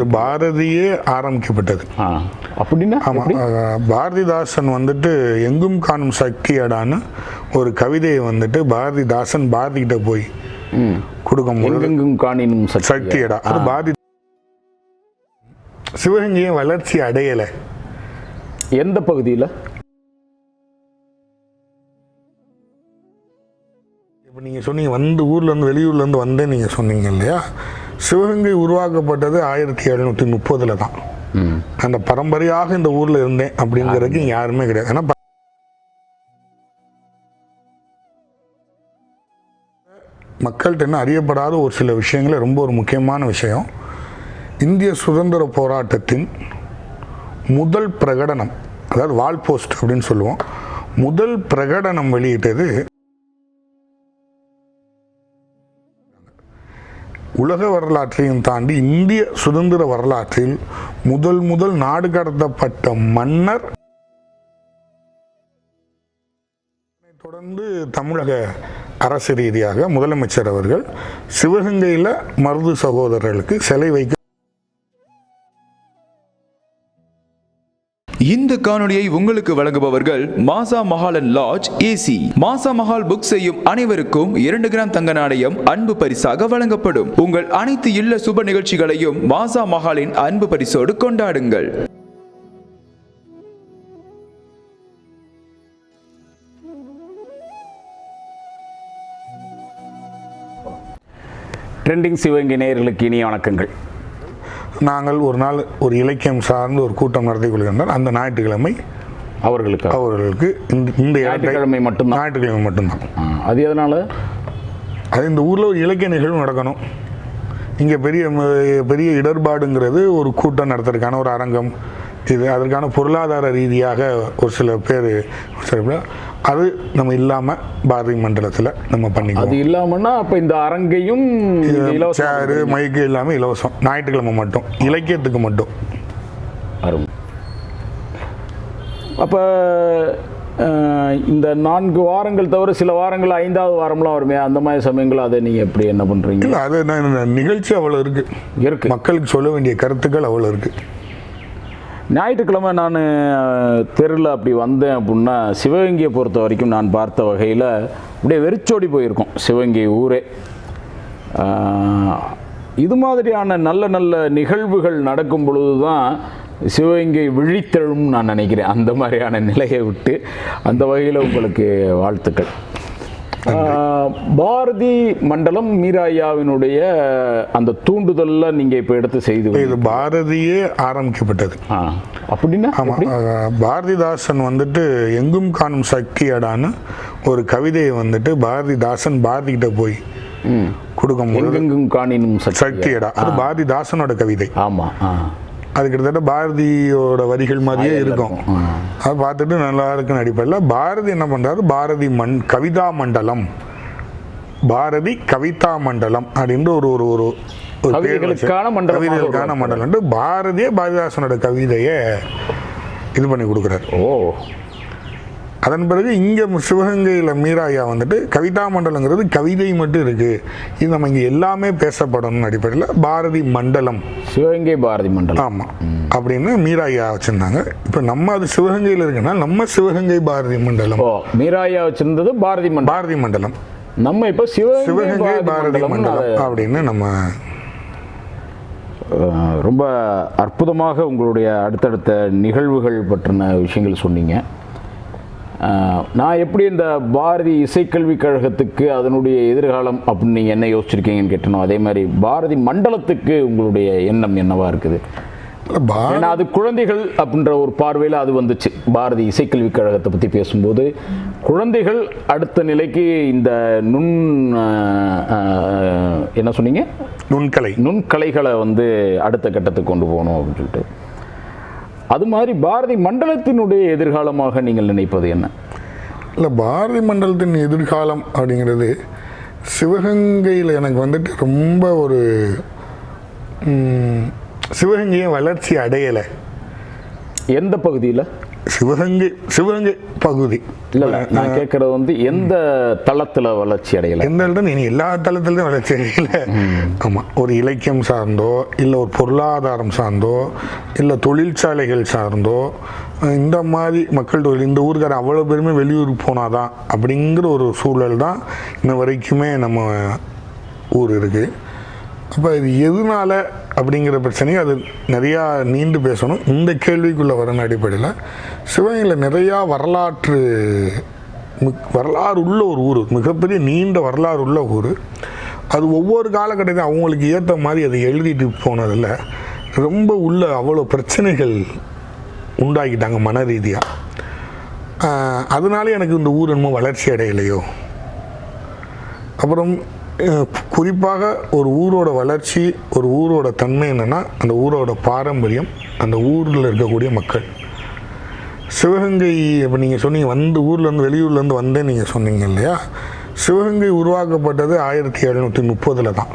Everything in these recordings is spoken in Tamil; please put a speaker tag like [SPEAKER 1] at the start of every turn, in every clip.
[SPEAKER 1] இது பாரதியே ஆரம்பிக்கப்பட்டது.
[SPEAKER 2] அப்படின்னா
[SPEAKER 1] பாரதிதாசன் வந்துட்டு எங்கும் காணும் சக்தியடான்னு ஒரு கவிதையை வந்துட்டு பாரதிதாசன் பாரதிகிட்ட போய் கொடுக்கும்போது
[SPEAKER 2] எங்கெங்கும் காணினும் சக்தி
[SPEAKER 1] சக்தியடா அது பாரதி சிவகங்கையை வளர்ச்சி அடையலை.
[SPEAKER 2] எந்த பகுதியில்?
[SPEAKER 1] இப்போ நீங்கள் சொன்னீங்க வந்து ஊர்லேருந்து வெளியூர்லேருந்து வந்தேன் நீங்கள் சொன்னீங்க இல்லையா? சிவகங்கை உருவாக்கப்பட்டது ஆயிரத்தி எழுநூற்றி முப்பதில் தான். அந்த பரம்பரையாக இந்த ஊரில் இருந்தேன் அப்படிங்கிறதுக்கு யாருமே கிடையாது. ஏன்னா மக்கள்கிட்ட இன்னும் அறியப்படாத ஒரு சில விஷயங்கள ரொம்ப ஒரு முக்கியமான விஷயம். இந்திய சுதந்திர போராட்டத்தின் முதல் பிரகடனம் அதாவது வால் போஸ்ட் அப்படின்னு சொல்லுவோம். முதல் பிரகடனம் வெளியிட்டது உலக வரலாற்றையும் தாண்டி இந்திய சுதந்திர வரலாற்றில் முதல் முதல் நாடு கடத்தப்பட்ட மன்னர் தொடர்ந்து தமிழக அரசு ரீதியாக முதலமைச்சர் அவர்கள் சிவகங்கையில் மருது சகோதரர்களுக்கு சிலை வைக்க
[SPEAKER 3] இந்த காணொளியை உங்களுக்கு வழங்குபவர்கள் மாசா மஹாலன் லாட்ஜ் ஏசி மாசா மஹால் புக் செய்யும் அனைவருக்கும் இரண்டு கிராம் தங்க நாணயம் அன்பு பரிசாக வழங்கப்படும். உங்கள் அனைத்து இல்ல சுப நிகழ்ச்சிகளையும் மாசா மஹாலின் அன்பு பரிசோடு கொண்டாடுங்கள்.
[SPEAKER 2] ட்ரெண்டிங் சிவகங்கை நேயர்களுக்கு இனிய வணக்கங்கள்.
[SPEAKER 1] நாங்கள் ஒரு நாள் ஒரு இலக்கியம் சார்ந்து ஒரு கூட்டம் நடத்தி கொள்கின்றோம் அந்த ஞாயிற்றுக்கிழமை
[SPEAKER 2] அவர்களுக்கு?
[SPEAKER 1] அவர்களுக்கு இந்த இந்த
[SPEAKER 2] ஞாயிற்றுக்கிழமை மட்டும்தான்?
[SPEAKER 1] ஞாயிற்றுக்கிழமை மட்டும்தான்.
[SPEAKER 2] அது எதனால?
[SPEAKER 1] அது இந்த ஊரில் ஒரு இலக்கிய நிகழ்வு நடக்கணும். இங்கே பெரிய பெரிய இடர்பாடுங்கிறது ஒரு கூட்டம் நடத்துறதுக்கான ஒரு அரங்கம். இது அதற்கான பொருளாதார ரீதியாக ஒரு சில பேர் சில அது நம்ம இல்லாமல் பாரதி மண்டலத்தில் நம்ம
[SPEAKER 2] அது
[SPEAKER 1] பண்ணிக்குவோம்
[SPEAKER 2] இல்லாமன்னா அப்ப இந்த அரங்கையும்
[SPEAKER 1] சேரு மைக்கு எல்லாமே இலவசம். ஞாயிற்றுக்கிழமை மட்டும். இலக்கியத்துக்கு மட்டும்.
[SPEAKER 2] அரும். அப்ப இந்த நான்கு வாரங்கள் தவிர சில வாரங்கள் ஐந்தாவது வாரம்லாம் வருமே? அந்த மாதிரி சமயங்கள் அதை நீங்க எப்படி என்ன பண்றீங்க?
[SPEAKER 1] இல்லை அது நிகழ்ச்சி அவ்வளோ இருக்கு.
[SPEAKER 2] இருக்கு.
[SPEAKER 1] மக்களுக்கு சொல்ல வேண்டிய கருத்துக்கள் அவ்வளோ இருக்கு.
[SPEAKER 2] ஞாயிற்றுக்கிழமை நான் தெருவில் அப்படி வந்தேன் அப்படின்னா சிவகங்கையை பொறுத்த வரைக்கும் நான் பார்த்த வகையில் அப்படியே வெறிச்சோடி போயிருக்கோம் சிவகங்கை ஊரே. இது மாதிரியான நல்ல நல்ல நிகழ்வுகள் நடக்கும் பொழுது தான் சிவகங்கை விழித்தெழும் நான் நினைக்கிறேன். அந்த மாதிரியான நிலையை விட்டு அந்த வகையில் உங்களுக்கு வாழ்த்துக்கள். பாரதி மண்டலம் மீராயாவினுடைய அந்த தூண்டுதலில் நீங்கள் இப்போ எடுத்து செய்து
[SPEAKER 1] இது பாரதியே ஆரம்பிக்கப்பட்டது.
[SPEAKER 2] அப்படின்னா
[SPEAKER 1] ஆமா அஹ் பாரதிதாசன் வந்துட்டு எங்கும் காணும் சக்தியடான்னு ஒரு கவிதையை வந்துட்டு பாரதிதாசன் பாரதிகிட்ட போய்
[SPEAKER 2] ம்.
[SPEAKER 1] கொடுக்கும்போது
[SPEAKER 2] எங்கெங்கும் காணினும் சக்தி
[SPEAKER 1] சக்தியடா. அது பாரதிதாசனோட கவிதை.
[SPEAKER 2] ஆமா ஆ.
[SPEAKER 1] அது கிட்டத்தட்ட பாரதியோட வரிகள் மாதிரியே இருக்கும். அதை பார்த்துட்டு நல்லா இருக்குன்னு அடிப்படையில் பாரதி என்ன பண்றாரு? பாரதி மண் கவிதா மண்டலம். பாரதி கவிதா மண்டலம் அப்படின்ற ஒரு ஒரு ஒரு
[SPEAKER 2] கவிதைகளுக்கான மண்டலமாக
[SPEAKER 1] கவிதைகளுக்கான மண்டலம். பாரதியே பாரதிதாசனோட கவிதையை இது பண்ணி கொடுக்குறாரு.
[SPEAKER 2] ஓ.
[SPEAKER 1] அதன் பிறகு இங்கே சிவகங்கையில் மீராயா வந்துட்டு கவிதா மண்டலங்கிறது கவிதை மட்டும் இருக்கு. இது நம்ம இங்கே எல்லாமே பேசப்படணும் அடிப்படையில் பாரதி மண்டலம்.
[SPEAKER 2] சிவகங்கை பாரதி மண்டலம்.
[SPEAKER 1] ஆமாம் அப்படின்னு மீராயா வச்சுருந்தாங்க. இப்போ நம்ம அது சிவகங்கையில் இருக்குன்னா நம்ம சிவகங்கை பாரதி மண்டலம்.
[SPEAKER 2] மீராயா வச்சிருந்தது பாரதி மண்டலம்.
[SPEAKER 1] பாரதி மண்டலம்.
[SPEAKER 2] நம்ம இப்போ சிவகங்கை
[SPEAKER 1] சிவகங்கை பாரதி
[SPEAKER 2] மண்டலம்
[SPEAKER 1] அப்படின்னு நம்ம
[SPEAKER 2] ரொம்ப அற்புதமாக உங்களுடைய அடுத்தடுத்த நிகழ்வுகள் பற்றின விஷயங்கள் சொன்னீங்க. நான் எப்படி இந்த பாரதி இசைக்கல்விக் கழகத்துக்கு அதனுடைய எதிர்காலம் அப்படின்னு நீங்கள் என்ன யோசிச்சிருக்கீங்கன்னு கேட்டனோ அதே மாதிரி பாரதி மண்டலத்துக்கு உங்களுடைய எண்ணம் என்னவா இருக்குது? ஏன்னா அது குழந்தைகள் அப்படின்ற ஒரு பார்வையில் அது வந்துச்சு. பாரதி இசைக்கல்விக் கழகத்தை பற்றி பேசும்போது குழந்தைகள் அடுத்த நிலைக்கு இந்த நுண் என்ன சொன்னீங்க?
[SPEAKER 1] நுண்கலை.
[SPEAKER 2] நுண்கலைகளை வந்து அடுத்த கட்டத்துக்கு கொண்டு போகணும் அப்படின்னு சொல்லிட்டு. அது மாதிரி பாரதி மண்டலத்தினுடைய எதிர்காலமாக நீங்கள் நினைப்பது என்ன?
[SPEAKER 1] இல்லை பாரதி மண்டலத்தின் எதிர்காலம் அப்படிங்கிறது சிவகங்கையில் எனக்கு வந்துட்டு ரொம்ப ஒரு சிவகங்கையை வளர்ச்சி அடையலை.
[SPEAKER 2] எந்த பகுதியில்?
[SPEAKER 1] சிவகங்கை சிவகங்கை பகுதி.
[SPEAKER 2] இல்ல நான் கேட்கறது வந்து எந்த தளத்துல வளர்ச்சி அடையல?
[SPEAKER 1] எந்த இடத்துல? நீ எல்லா தளத்துலையும் வளர்ச்சி அடையல. ஆமாம் ஒரு இலக்கியம் சார்ந்தோ இல்லை ஒரு பொருளாதாரம் சார்ந்தோ இல்லை தொழிற்சாலைகள் சார்ந்தோ இந்த மாதிரி மக்கள் தொழில் இந்த ஊருக்கார அவ்வளோ பேருமே வெளியூருக்கு போனாதான் அப்படிங்கிற ஒரு சூழல் தான் இன்ன வரைக்குமே நம்ம ஊர் இருக்குது அப்போ இது எதனால அப்படிங்கிற பிரச்சனையை அது நிறையா நீண்டு பேசணும். இந்த கேள்விக்குள்ளே வரணும் அடிப்படையில் சிவகங்கையில் நிறையா வரலாற்று மிக்- வரலாறு உள்ள ஒரு ஊர். மிகப்பெரிய நீண்ட வரலாறு உள்ள ஊர். அது ஒவ்வொரு காலகட்டத்தையும் அவங்களுக்கு ஏற்ற மாதிரி அதை எழுதிட்டு போனதில் ரொம்ப உள்ள அவ்வளோ பிரச்சனைகள் உண்டாக்கிட்டாங்க மன ரீதியாக அதனால எனக்கு இந்த ஊர் என்னமோ வளர்ச்சி அடையலையோ. அப்புறம் குறிப்பாக ஒரு ஊரோட வளர்ச்சி ஒரு ஊரோட தன்மை என்னென்னா அந்த ஊரோட பாரம்பரியம் அந்த ஊரில் இருக்கக்கூடிய மக்கள். சிவகங்கை இப்போ நீங்கள் சொன்னீங்க வந்து ஊர்லேருந்து வெளியூர்லேருந்து வந்தேன் நீங்கள் சொன்னீங்க இல்லையா? சிவகங்கை உருவாக்கப்பட்டது ஆயிரத்தி எழுநூற்றி முப்பதில் தான்.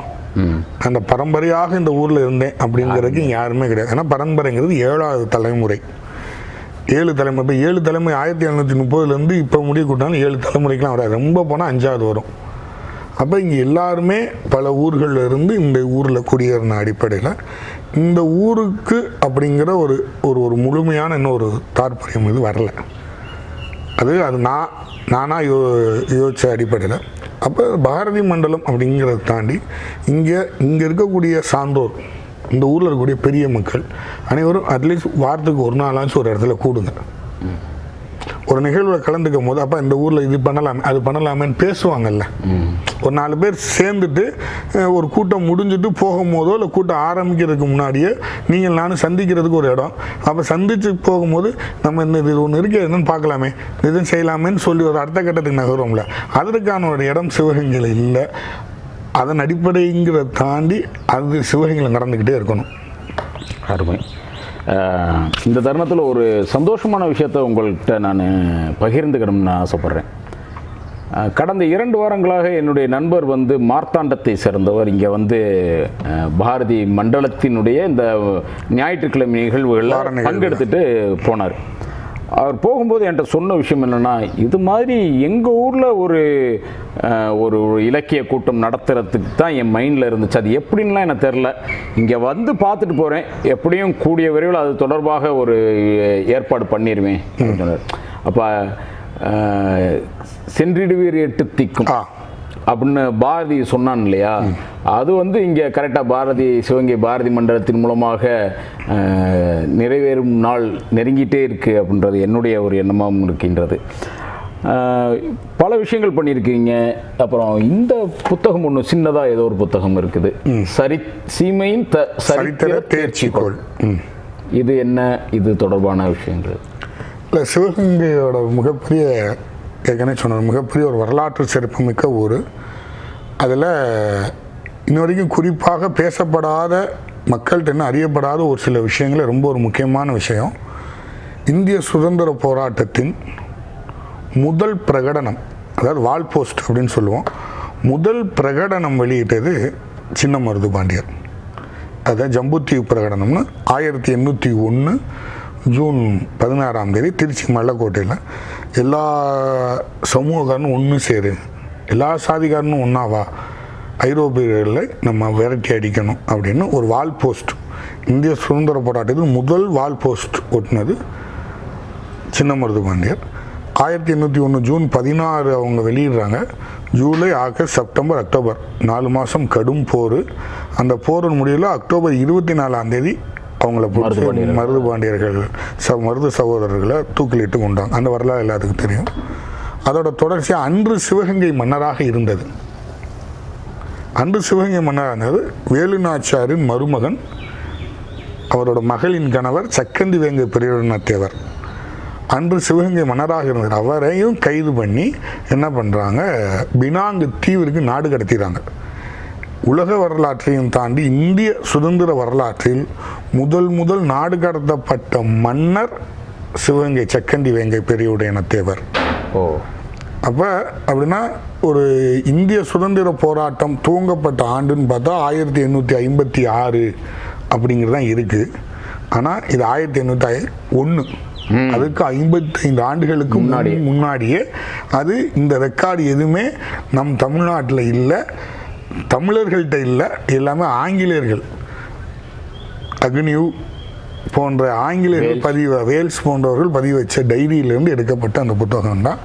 [SPEAKER 1] அந்த பரம்பரையாக இந்த ஊரில் இருந்தேன் அப்படிங்கிறதுக்கு இங்கே யாருமே கிடையாது. ஏன்னா பரம்பரைங்கிறது ஏழாவது தலைமுறை. ஏழு தலைமுறை இப்போ ஏழு தலைமுறை ஆயிரத்தி எழுநூற்றி முப்பதுலேருந்து இப்போ முடிய கூட்டாலும் ஏழு தலைமுறைக்கெலாம் வராது. ரொம்ப போனால் அஞ்சாவது வரும். அப்போ இங்கே எல்லாருமே பல ஊர்களில் இருந்து இந்த ஊரில் குடியேறின அடிப்படையில் இந்த ஊருக்கு அப்படிங்கிற ஒரு ஒரு ஒரு முழுமையான இன்னொரு தாற்பயம் இது வரல. அது அது நான் நானாக யோ யோசித்த அடிப்படையில். அப்போ பாரதி மண்டலம் அப்படிங்கிறத தாண்டி இங்கே இங்கே இருக்கக்கூடிய சான்றோர் இந்த ஊரில் இருக்கக்கூடிய பெரிய மக்கள் அனைவரும் அட்லீஸ்ட் வாரத்துக்கு ஒரு நாளாச்சும் ஒரு இடத்துல கூடுங்க. ஒரு நிகழ்வில் கலந்துக்கும் போது அப்போ இந்த ஊரில் இது பண்ணலாமே அது பண்ணலாமேன்னு பேசுவாங்கல்ல. ஒரு நாலு பேர் சேர்ந்துட்டு ஒரு கூட்டம் முடிஞ்சுட்டு போகும்போதோ இல்லை கூட்டம் ஆரம்பிக்கிறதுக்கு முன்னாடியே நீங்கள் நானும் சந்திக்கிறதுக்கு ஒரு இடம். அப்போ சந்திச்சு போகும்போது நம்ம இந்த இது ஒன்று இருக்கு என்னன்னு பார்க்கலாமே. இதுவும் செய்யலாமேன்னு சொல்லி ஒரு அடுத்த கட்டத்துக்கு நகரும்ல. அதற்கான ஒரு இடம் சிவகங்கையில் இல்லை. அதன் அடிப்படைங்கிறத தாண்டி அது சிவகங்கையில் நடந்துக்கிட்டே இருக்கணும்.
[SPEAKER 2] அருமை. இந்த தருணத்தில் ஒரு சந்தோஷமான விஷயத்தை உங்கள்கிட்ட நான் பகிர்ந்துக்கணும்னு ஆசைப்பட்றேன். கடந்த இரண்டு வாரங்களாக என்னுடைய நண்பர் வந்து மார்த்தாண்டத்தை சேர்ந்தவர். இங்கே வந்து பாரதி மண்டலத்தினுடைய இந்த ஞாயிற்றுக்கிழமை நிகழ்வுகளில்
[SPEAKER 1] நிகழ்வுகள்.
[SPEAKER 2] பங்கெடுத்துட்டு போனார். அவர் போகும்போது என்கிட்ட சொன்ன விஷயம் என்னென்னா இது மாதிரி எங்கள் ஊரில் ஒரு ஒரு இலக்கிய கூட்டம் நடத்துறதுக்கு தான் என் மைண்டில் இருந்துச்சு. அது எப்படின்லாம் எனக்கு தெரில இங்கே வந்து பார்த்துட்டு போகிறேன் எப்படியும் கூடிய விரைவில் அது தொடர்பாக ஒரு ஏற்பாடு பண்ணிடுவேன் அப்படின்னு சொன்னார் அப்போ சென்றிடுவீர் எட்டு திக்கும். அப்படின்னு பாரதி சொன்னான் இல்லையா? அது வந்து இங்கே கரெக்டாக பாரதி சிவகங்கை பாரதி மண்டலத்தின் மூலமாக நிறைவேறும் நாள் நெருங்கிட்டே இருக்கு அப்படின்றது என்னுடைய ஒரு எண்ணமாகவும் இருக்கின்றது. பல விஷயங்கள் பண்ணியிருக்கீங்க. அப்புறம் இந்த புத்தகம் ஒன்று சின்னதாக ஏதோ ஒரு புத்தகம் இருக்குது. சரி சீமையின் த
[SPEAKER 1] சரித்திர தேர்ச்சிக்கோள்.
[SPEAKER 2] இது என்ன? இது தொடர்பான விஷயங்கள்.
[SPEAKER 1] இல்லை சிவகங்கையோட மிகப்பெரிய ஏற்கனவே சொன்ன மிகப்பெரிய ஒரு வரலாற்று சிறப்புமிக்க ஊர். அதில் இன்ன வரைக்கும் குறிப்பாக பேசப்படாத மக்கள்கிட்ட இன்னும் அறியப்படாத ஒரு சில விஷயங்களை ரொம்ப ஒரு முக்கியமான விஷயம். இந்திய சுதந்திர போராட்டத்தின் முதல் பிரகடனம் அதாவது வால் போஸ்ட் அப்படின்னு சொல்லுவோம் முதல் பிரகடனம் வெளியிட்டது சின்ன மருது பாண்டியர். அதான் ஜம்புத்தீவு பிரகடனம்னு ஆயிரத்தி எண்ணூற்றி ஒன்று ஜூன் பதினாறாம் தேதி திருச்சி மல்லக்கோட்டையில். எல்லா சமூகக்காரனும் ஒன்று சேரு. எல்லா சாதிக்காரனும் ஒன்றாவா ஐரோப்பியர்களை நம்ம விரட்டி அடிக்கணும் அப்படின்னு ஒரு வால் போஸ்ட். இந்திய சுதந்திர போராட்டத்தில் முதல் வால் போஸ்ட் ஒட்டினது சின்னமருது பாண்டியர் ஆயிரத்தி எண்ணூற்றி ஒன்று ஜூன் பதினாறு அவங்க வெளியிடுறாங்க. July August September October. நாலு மாதம் கடும் போர். அந்த போரின் முடிவில் அக்டோபர் இருபத்தி நாலாம் தேதி அவங்கள பிடிச்சி மருது பாண்டியர்கள். ச மருது சகோதரர்களை தூக்கிலிட்டு கொண்டாங்க. அந்த வரலாறு எல்லாத்துக்கும் தெரியும். அதோட தொடர்ச்சியாக அன்று சிவகங்கை மன்னராக இருந்தது. அன்று சிவகங்கை மன்னராக இருந்தது. வேலுநாச்சியாரின் மருமகன் அவரோட மகளின் கணவர் சக்கந்தி வேங்கை பெரியநாத்தேவர் அன்று சிவகங்கை மன்னராக இருந்தார் அவரையும் கைது பண்ணி என்ன பண்ணுறாங்க பினாங்கு தீவிற்கு நாடு கடத்திடுறாங்க. உலக வரலாற்றையும் தாண்டி இந்திய சுதந்திர வரலாற்றில் முதல் முதல் நாடு கடத்தப்பட்ட மன்னர் சிவகங்கை சக்கந்தி வேங்கை பெரியவுடையனத்தேவர்
[SPEAKER 2] ஓ.
[SPEAKER 1] அப்போ அப்படின்னா ஒரு இந்திய சுதந்திர போராட்டம் துவங்கப்பட்ட ஆண்டுன்னு பார்த்தா ஆயிரத்தி எண்ணூற்றி ஐம்பத்தி ஆறு அப்படிங்கிறது தான் இருக்குது ஆனால் இது ஆயிரத்தி எண்ணூற்றி ஒன்று அதுக்கு ஐம்பத்தைந்து ஆண்டுகளுக்கு முன்னாடி முன்னாடியே அது இந்த ரெக்கார்டு எதுவுமே நம் தமிழ்நாட்டில் இல்லை. தமிழர்கள்ட்ட இல்லை எல்லாமே ஆங்கிலேயர்கள். அக்னியூ போன்ற ஆங்கிலேயர்கள் பதிவு வேல்ஸ் போன்றவர்கள் பதிவு வச்ச டைரியிலேருந்து எடுக்கப்பட்ட அந்த புத்தகம் தான்.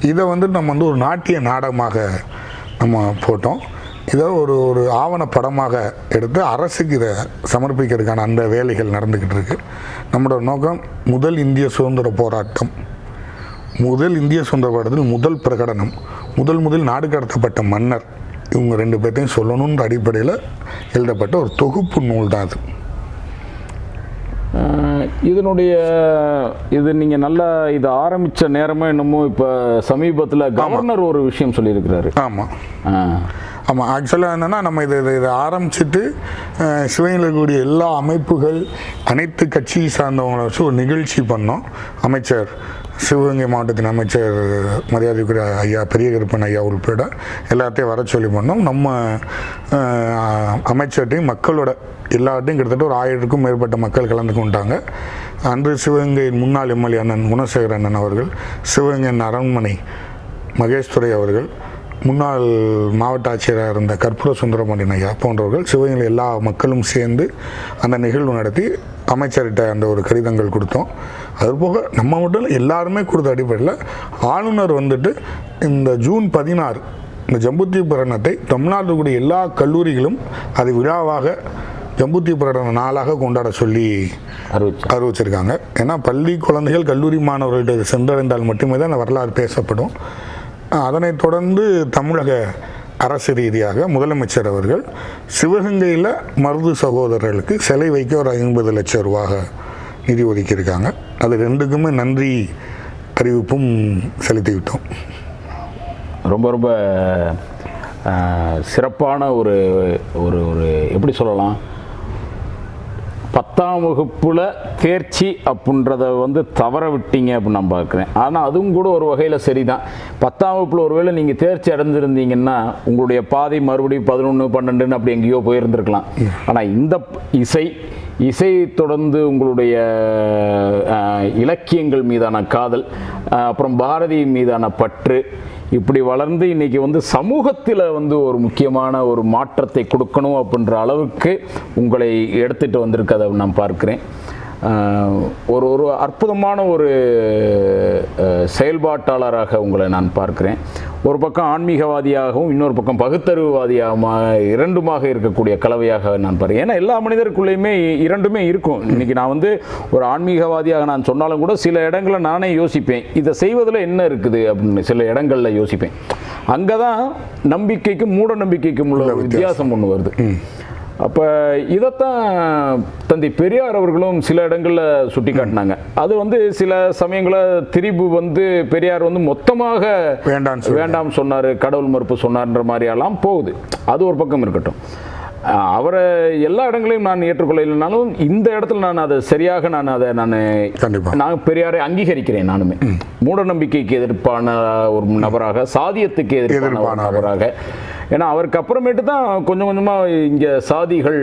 [SPEAKER 1] இதை வந்து நம்ம வந்து ஒரு நாட்டிய நாடகமாக நம்ம போட்டோம். இதை ஒரு ஒரு ஆவண படமாக எடுத்து அரசுக்கு இதை சமர்ப்பிக்கிறதுக்கான அந்த வேலைகள் நடந்துக்கிட்டு இருக்கு. நம்மளோட நோக்கம் முதல் இந்திய சுதந்திர போராட்டம். முதல் இந்திய சுதந்திர போராட்டத்தில் முதல் பிரகடனம். முதல் முதல் நாடு கடத்தப்பட்ட மன்னர். இவங்க ரெண்டு பேர்த்தையும் சொல்லணுன்ற அடிப்படையில் எழுதப்பட்ட ஒரு தொகுப்பு நூல் தான் அது
[SPEAKER 2] இதனுடைய இது நீங்கள் நல்லா இது ஆரம்பித்த நேரமே என்னமோ இப்போ சமீபத்தில் கவர்னர் ஒரு விஷயம் சொல்லியிருக்கிறாரு.
[SPEAKER 1] ஆமாம் ஆமாம் ஆக்சுவலாக என்னென்னா நம்ம இதை இதை இதை ஆரம்பிச்சுட்டு சிவகங்கையில் இருக்கக்கூடிய எல்லா அமைப்புகள் அனைத்து கட்சி சார்ந்தவங்களை வச்சு ஒரு நிகழ்ச்சி பண்ணோம். அமைச்சர் சிவகங்கை மாவட்டத்தின் அமைச்சர் மரியாதைக்குரிய ஐயா பெரிய கருப்பன் ஐயா உள்பட எல்லாத்தையும் வர சொல்லி பண்ணோம் நம்ம அமைச்சர்கிட்டையும் மக்களோட எல்லார்ட்டையும் கிட்டத்தட்ட ஒரு ஆயிரத்துக்கும் மேற்பட்ட மக்கள் கலந்து கொண்டாங்க. அன்று சிவகங்கையின் முன்னாள் எம்எல்ஏ அண்ணன் குணசேகர் அண்ணன் அவர்கள் சிவகங்கையின் அரண்மனை மகேஷ் அவர்கள் முன்னாள் மாவட்ட ஆட்சியராக இருந்த கற்பூர சுந்தரமணியன் ஐயா போன்றவர்கள் சிவகங்கையில் எல்லா மக்களும் சேர்ந்து அந்த நிகழ்வு நடத்தி அமைச்சர்கிட்ட அந்த ஒரு கடிதங்கள் கொடுத்தோம். அதுபோக நம்ம மட்டும் எல்லாருமே கொடுத்த அடிப்படையில் ஆளுநர் வந்துட்டு இந்த ஜூன் பதினாறு இந்த ஜம்புத்தி பிரகடனத்தை தமிழ்நாட்டில் கூடிய எல்லா கல்லூரிகளும் அது விழாவாக ஜம்புத்தி பிரகடன நாளாக கொண்டாட சொல்லி
[SPEAKER 2] அறிவிச்சு
[SPEAKER 1] அறிவிச்சிருக்காங்க. ஏன்னா பள்ளி குழந்தைகள் கல்லூரி மாணவர்கள்ட்ட சென்றடைந்தால் மட்டுமே தான் அந்த வரலாறு பேசப்படும். அதனைத் தொடர்ந்து தமிழக அரசு ரீதியாக முதலமைச்சர் அவர்கள் சிவகங்கையில் மருது சகோதரர்களுக்கு சிலை வைக்க ஒரு ஐம்பது லட்சம் ரூபாக நிதி ஒதுக்கியிருக்காங்க. அது ரெண்டுக்குமே நன்றி அறிவிப்பும் செலுத்திவிட்டோம்.
[SPEAKER 2] ரொம்ப ரொம்ப சிறப்பான ஒரு ஒரு ஒரு எப்படி சொல்லலாம்? பத்தாம் வகுப்பில் தேர்ச்சி அப்படின்றத வந்து தவற விட்டீங்க அப்படின்னு நான் பார்க்குறேன். ஆனால் அதுவும் கூட ஒரு வகையில் சரி தான் பத்தாம் வகுப்பில் ஒருவேளை நீங்கள் தேர்ச்சி அடைஞ்சிருந்தீங்கன்னா உங்களுடைய பாதை மறுபடியும் பதினொன்று பன்னெண்டுன்னு அப்படி எங்கேயோ போயிருந்திருக்கலாம். ஆனால் இந்த இசை இசை தொடர்ந்து உங்களுடைய இலக்கியங்கள் மீதான காதல் அப்புறம் பாரதி மீதான பற்று இப்படி வளர்ந்து இன்னைக்கு வந்து சமூகத்தில் வந்து ஒரு முக்கியமான ஒரு மாற்றத்தை கொடுக்கணும் அப்படின்ற அளவுக்கு உங்களை எடுத்துட்டு வந்திருக்கதை நான் பார்க்குறேன். ஒரு ஒரு அற்புதமான ஒரு செயல்பாட்டாளராக உங்களை நான் பார்க்கிறேன். ஒரு பக்கம் ஆன்மீகவாதியாகவும் இன்னொரு பக்கம் பகுத்தறிவுவாதியாக இரண்டுமாக இருக்கக்கூடிய கலவையாக நான் பார்க்கிறேன். ஏன்னா எல்லா மனிதருக்குள்ளேயுமே இரண்டுமே இருக்கும். இன்னைக்கு நான் வந்து ஒரு ஆன்மீகவாதியாக நான் சொன்னாலும் கூட சில இடங்களில் நானே யோசிப்பேன். இதை செய்வதில் என்ன இருக்குது அப்படின்னு சில இடங்களில் யோசிப்பேன். அங்கே தான் நம்பிக்கைக்கும் மூட நம்பிக்கைக்கும் உள்ள வித்தியாசம். ஒன்று வருது. அப்போ இதைத்தான் தந்தை பெரியார் அவர்களும் சில இடங்களில் சுட்டி காட்டினாங்க அது வந்து சில சமயங்களில் திரிபு வந்து பெரியார் வந்து மொத்தமாக
[SPEAKER 1] சொல்லி
[SPEAKER 2] வேண்டாம் சொன்னார் கடவுள் மறுப்பு சொன்னார்ன்ற மாதிரியெல்லாம் போகுது. அது ஒரு பக்கம் இருக்கட்டும். அவரை எல்லா இடங்களையும் நான் ஏற்றுக்கொள்ள இல்லைனாலும் இந்த இடத்துல நான் அதை சரியாக நான் அதை நான்
[SPEAKER 1] கண்டிப்பாக
[SPEAKER 2] நான் பெரியாரை அங்கீகரிக்கிறேன் நானுமே. மூட நம்பிக்கைக்கு எதிர்ப்பான ஒரு நபராக சாதியத்துக்கு எதிர்ப்பான. நபராக ஏன்னா அவருக்கு அப்புறமேட்டு தான் கொஞ்சம் கொஞ்சமாக இங்கே சாதிகள்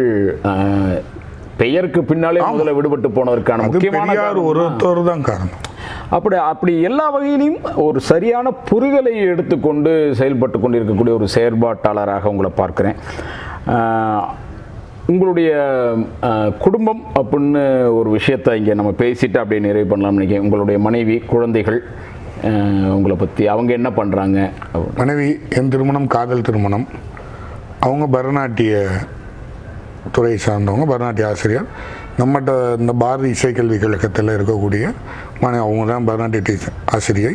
[SPEAKER 2] பெயருக்கு பின்னாலே முதல்ல விடுபட்டு போனதற்கான முக்கியமான
[SPEAKER 1] ஒருத்தர் தான் காரணம்.
[SPEAKER 2] அப்படி அப்படி எல்லா வகையிலையும் ஒரு சரியான புரிதலை எடுத்துக்கொண்டு செயல்பட்டு கொண்டிருக்கக்கூடிய ஒரு செயற்பாட்டாளராக உங்களை பார்க்குறேன். உங்களுடைய குடும்பம் அப்படின்னு ஒரு விஷயத்தை இங்கே நம்ம பேசிட்டு அப்படியே நிறைவு பண்ணலாம்னு நினைக்கிறேன். உங்களுடைய மனைவி குழந்தைகள் உங்களை பற்றி அவங்க என்ன பண்ணுறாங்க
[SPEAKER 1] மனைவி என் திருமணம் காதல் திருமணம். அவங்க பரதநாட்டிய துறை சார்ந்தவங்க பரதநாட்டிய ஆசிரியர். நம்மகிட்ட இந்த பாரதி இசைக்கல்வி கழகத்தில் இருக்கக்கூடிய மனை அவங்க தான் பரதநாட்டிய டீச்சர் ஆசிரியை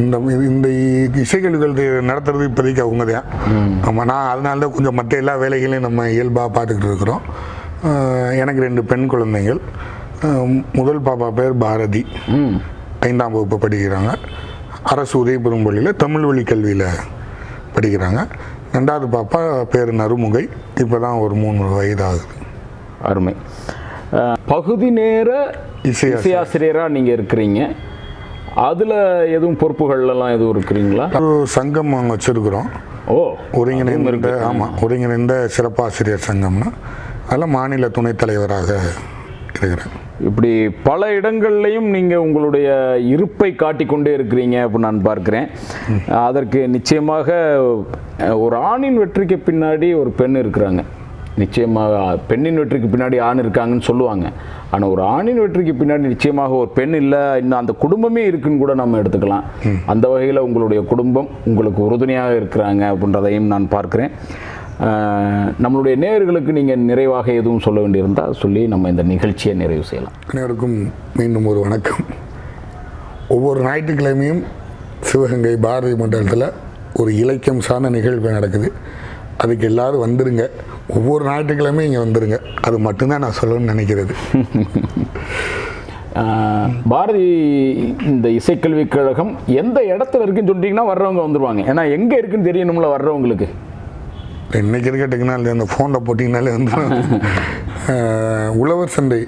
[SPEAKER 1] இந்த இந்த இசைக்கல்விகள் நடத்துறது இப்போதைக்கு அவங்க தான். ஆமாம் நான் அதனால தான் கொஞ்சம் மற்ற எல்லா வேலைகளையும் நம்ம இயல்பாக பார்த்துக்கிட்டு இருக்கிறோம். எனக்கு ரெண்டு பெண் குழந்தைகள். முதல் பாப்பா பேர் பாரதி. ஐந்தாம் வகுப்பு படிக்கிறாங்க. அரசு உதயபுரம் பள்ளியில் தமிழ் வழி கல்வியில் படிக்கிறாங்க. ரெண்டாவது பாப்பா பேர் நறுமுகை. இப்போ தான் ஒரு மூணு வயது ஆகுது
[SPEAKER 2] அருமை பகுதி நேர
[SPEAKER 1] இசை
[SPEAKER 2] இசையாசிரியராக நீங்கள் இருக்கிறீங்க. அதில் எதுவும் பொறுப்புகள்லாம் எதுவும் இருக்கிறீங்களா?
[SPEAKER 1] ஒரு சங்கம் அங்கே வச்சுருக்குறோம்.
[SPEAKER 2] ஓ
[SPEAKER 1] ஒருங்கிணைந்த ஆமாம் ஒருங்கிணைந்த சிறப்பாசிரியர் சங்கம்னு அதில் மாநில துணைத் தலைவராக இருக்கிறேன்
[SPEAKER 2] இப்படி பல இடங்கள்லையும் நீங்கள் உங்களுடைய இருப்பை காட்டிக்கொண்டே இருக்கிறீங்க அப்படின்னு நான் பார்க்கிறேன். அதற்கு நிச்சயமாக ஒரு ஆணின் வெற்றிக்கு பின்னாடி ஒரு பெண் இருக்கிறாங்க. நிச்சயமாக பெண்ணின் வெற்றிக்கு பின்னாடி ஆண் இருக்காங்கன்னு சொல்லுவாங்க. ஆனால் ஒரு ஆணின் வெற்றிக்கு பின்னாடி நிச்சயமாக ஒரு பெண் இல்லை இன்னும் அந்த குடும்பமே இருக்குன்னு கூட நம்ம எடுத்துக்கலாம். அந்த வகையில் உங்களுடைய குடும்பம் உங்களுக்கு உறுதுணையாக இருக்கிறாங்க அப்படின்றதையும் நான் பார்க்கிறேன். நம்மளுடைய நேயர்களுக்கு நீங்கள் நிறைவாக எதுவும் சொல்ல வேண்டியிருந்தால் சொல்லி நம்ம இந்த நிகழ்ச்சியை நிறைவு செய்யலாம்.
[SPEAKER 1] அனைவருக்கும் மீண்டும் ஒரு வணக்கம். ஒவ்வொரு ஞாயிற்றுக்கிழமையும் சிவகங்கை பாரதி மண்டலத்தில் ஒரு இலக்கியம் சார்ந்த நிகழ்வு நடக்குது. அதுக்கு எல்லாரும் வந்துருங்க. ஒவ்வொரு ஞாயிற்றுக்கிழமையும் இங்கே வந்துருங்க. அது மட்டும்தான் நான் சொல்லணும்னு நினைக்கிறது.
[SPEAKER 2] பாரதி இந்த இசைக்கல்விக் கழகம் எந்த இடத்துல இருக்குன்னு சொல்லிட்டீங்கன்னா வர்றவங்க வந்துருவாங்க. ஏன்னா எங்கே இருக்குன்னு தெரியணும்ல வர்றவங்களுக்கு.
[SPEAKER 1] இன்னைக்கு இருக்க டெக்னாலஜி அந்த ஃபோனில் போட்டிங்கனாலே வந்து உழவர் சந்தை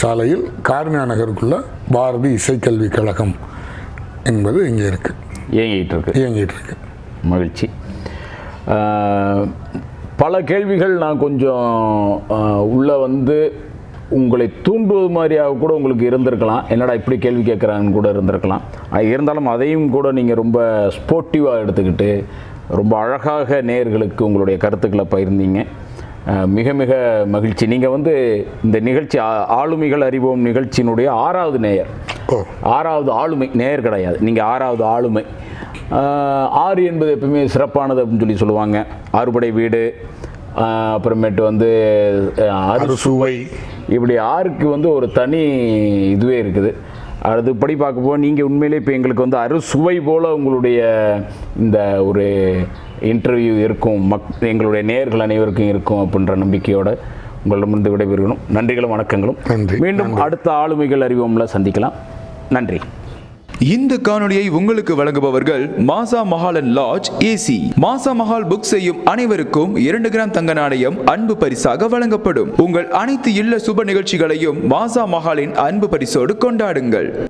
[SPEAKER 1] சாலையில் கார்மியா நகருக்குள்ள பாரதி இசைக்கல்விக் கழகம் என்பது இங்கே இருக்குது
[SPEAKER 2] இயங்கிட்டு இருக்கு.
[SPEAKER 1] இயங்கிட்டு இருக்கு
[SPEAKER 2] மகிழ்ச்சி. பல கேள்விகள் நான் கொஞ்சம் உள்ள வந்து உங்களை தூண்டுவது மாதிரியாக கூட உங்களுக்கு இருந்திருக்கலாம். என்னடா இப்படி கேள்வி கேட்குறாங்கன்னு கூட இருந்திருக்கலாம். இருந்தாலும் அதையும் கூட நீங்கள் ரொம்ப ஸ்போர்ட்டிவாக எடுத்துக்கிட்டு ரொம்ப அழகாக நேயர்களுக்கு உங்களுடைய கருத்துக்களை பகிர்ந்தீங்க. மிக மிக மகிழ்ச்சி. நீங்கள் வந்து இந்த நிகழ்ச்சி ஆளுமைகள் அறிவோம் நிகழ்ச்சியினுடைய ஆறாவது நேயர். ஆறாவது ஆளுமை நேர் கிடையாது. நீங்கள் ஆறாவது ஆளுமை. ஆறு என்பது எப்பவுமே சிறப்பானது அப்படின்னு சொல்லி சொல்லுவாங்க. ஆறுபடை வீடு அப்புறமேட்டு வந்து
[SPEAKER 1] அறுசுவை.
[SPEAKER 2] இப்படி ஆறுக்கு வந்து ஒரு தனி இதுவே இருக்குது. அதுபடி பார்க்க போக நீங்கள் உண்மையிலே இப்போ எங்களுக்கு வந்து அறுசுவை போல் உங்களுடைய இந்த ஒரு இன்டர்வியூ இருக்கும். மக் எங்களுடைய நேயர்கள் அனைவருக்கும் இருக்கும் அப்படின்ற நம்பிக்கையோட உங்களிடமிருந்து விடைபெறுகிறோம். நன்றிகளும் வணக்கங்களும். மீண்டும் அடுத்த ஆளுமைகள் அறிவோம்ல சந்திக்கலாம். நன்றி.
[SPEAKER 3] இந்த காணொளியை உங்களுக்கு வழங்குபவர்கள் மாசா மஹாலன் லாட்ஜ் ஏசி. மாசா மஹால் புக் செய்யும் அனைவருக்கும் இரண்டு கிராம் தங்க நாணயம் அன்பு பரிசாக வழங்கப்படும். உங்கள் அனைத்து இல்ல சுப நிகழ்ச்சிகளையும் மாசா மஹாலின் அன்பு பரிசோடு கொண்டாடுங்கள்.